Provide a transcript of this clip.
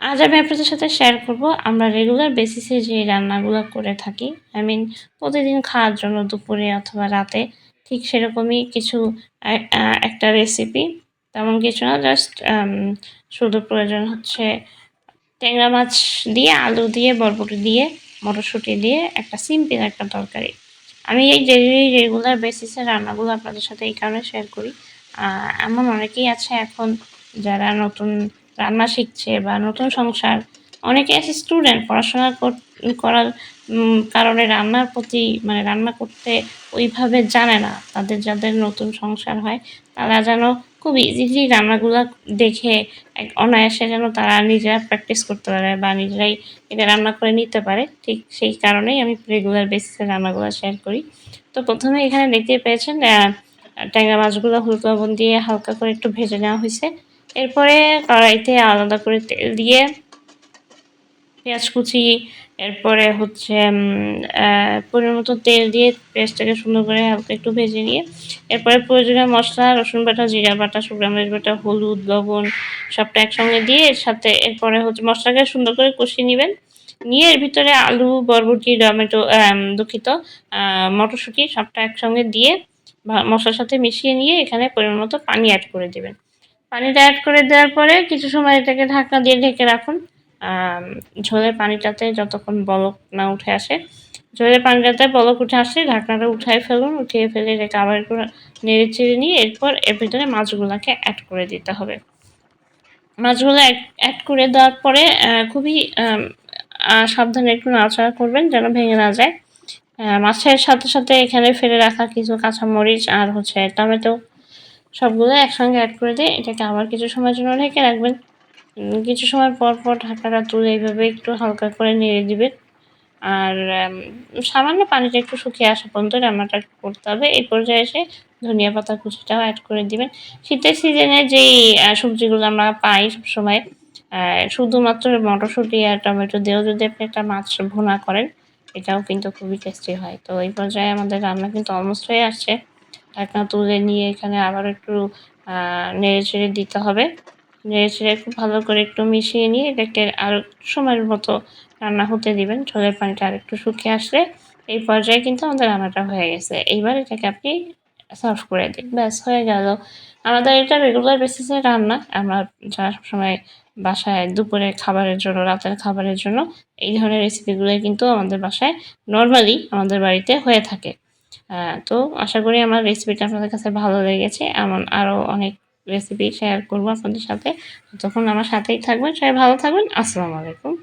আজ আমি আপনাদের সাথে শেয়ার করব। আমরা রেগুলার বেসিসে যে রান্নাগুলো করে থাকি আই মিন প্রতিদিন খাওয়ার জন্য দুপুরে অথবা রাতে ঠিক সেরকমই কিছু একটা রেসিপি তেমন কিছু না জাস্ট শুধু প্রয়োজন হচ্ছে ট্যাংরা মাছ দিয়ে, আলু দিয়ে, বরবটি দিয়ে, মটরশুঁটি দিয়ে, একটা সিম্পল একটা তরকারি। আমি এই ডেলি রেগুলার বেসিসে রান্নাগুলো আপনাদের সাথে এই কারণে শেয়ার করি। এমন অনেকেই আছে এখন যারা নতুন রান্না শিখছে বা নতুন সংসার, অনেকে আছে স্টুডেন্ট পড়াশোনা করার কারণে রান্নার প্রতি মানে রান্না করতে ওইভাবে জানে না। তাদের যাদের নতুন সংসার হয়, তারা যেন খুব ইজিলি রান্নাগুলো দেখে অনায়াসে যেন তারা নিজেরা প্র্যাকটিস করতে পারে বা নিজেরাই এটা রান্না করে নিতে পারে। ঠিক সেই কারণেই আমি রেগুলার বেসিসে রান্নাগুলো শেয়ার করি। তো প্রথমে এখানে দেখতে পেয়েছেন ট্যাংরা মাছগুলো হলুদ লবণ দিয়ে হালকা করে একটু ভেজে নেওয়া হয়েছে। এরপরে কড়াইতে আলাদা করে তেল দিয়ে পেঁয়াজ কুচি, এরপরে হচ্ছে পরিমাণ মতো তেল দিয়ে পেঁয়াজটাকে সুন্দর করে হালকা একটু ভেজে নিয়ে, এরপরে প্রয়োজনীয় মশলা, রসুন বাটা, জিরা বাটা, শুকনো মরিচ বাটা, হলুদ, লবণ, সবটা একসঙ্গে দিয়ে এর সাথে এরপরে হচ্ছে মশলাকে সুন্দর করে কষিয়ে নেবেন। নিয়ে এর ভিতরে আলু, বরবটি, টমেটো দুঃখিত মটরশুঁটি সবটা একসঙ্গে দিয়ে মশলার সাথে মিশিয়ে নিয়ে এখানে পরিমাণ মতো পানি অ্যাড করে দেবেন। পানিটা অ্যাড করে দেওয়ার পরে কিছু সময় এটাকে ঢাকনা দিয়ে ঢেকে রাখুন। ঝোলের পানিটাতে যতক্ষণ বলক না উঠে আসে। ঝোলের পানিটাতে বলক উঠে আসলে ঢাকনাটা উঠাই ফেলুন, উঠিয়ে ফেলে এটাকে আবার একটু নেড়ে চেড়ে নিয়ে এরপর এর ভিতরে মাছগুলোকে অ্যাড করে দিতে হবে। মাছগুলো অ্যাড করে দেওয়ার পরে খুবই সাবধানে একটু নাড়াচাড়া করবেন যেন ভেঙে না যায়। মাছের সাথে সাথে এখানে ফেলে রাখা কিছু কাঁচামরিচ আর হচ্ছে টমেটো সবগুলো একসঙ্গে অ্যাড করে দিয়ে এটাকে আবার কিছু সময়ের জন্য ঢেকে রাখবেন। কিছু সময় পর পর ঢাকাটা তুলে এইভাবে একটু হালকা করে নেড়ে দিবেন। আর সামান্য পানিটা একটু শুকিয়ে আসা পর্যন্ত রান্নাটা করতে হবে। এই পর্যায়ে এসে ধনিয়া পাতা কুচিটাও অ্যাড করে দিবেন। শীতের সিজনে যেই সবজিগুলো আমরা পাই সবসময় শুধুমাত্র মটরশুঁটি আর টমেটো দিয়েও যদি আপনি একটা মাছ ভুনা করেন, এটাও কিন্তু খুবই টেস্টি হয়। তো এই পর্যায়ে আমাদের রান্না কিন্তু অলমোস্ট হয়ে আসছে। ঢাকনা তুলে নিয়ে এখানে আবার একটু নেড়ে চেড়ে দিতে হবে। নেড়ে চেড়ে খুব ভালো করে একটু মিশিয়ে নিয়ে এটাকে আর সময়ের মতো রান্না হতে দিবেন। ঝোলের পানিটা আর একটু শুকিয়ে আসলে এই পর্যায়ে কিন্তু আমাদের রান্নাটা হয়ে গেছে। এইবার এটাকে আপনি সার্ভ করে দিন। ব্যাস, হয়ে গেল। আমাদের এটা রেগুলার বেসিসে রান্না। আমরা যারা সবসময় বাসায় দুপুরে খাবারের জন্য, রাতের খাবারের জন্য, এই ধরনের রেসিপিগুলোই কিন্তু আমাদের বাসায় নর্মালি আমাদের বাড়িতে হয়ে থাকে। তো আশা করি আমার রেসিপিটা আপনাদের কাছে ভালো লেগেছে। এমন আরও অনেক রেসিপি শেয়ার করব আপনাদের সাথে। তখন আমার সাথেই থাকবেন। সবাই ভালো থাকবেন। আসসালামু আলাইকুম।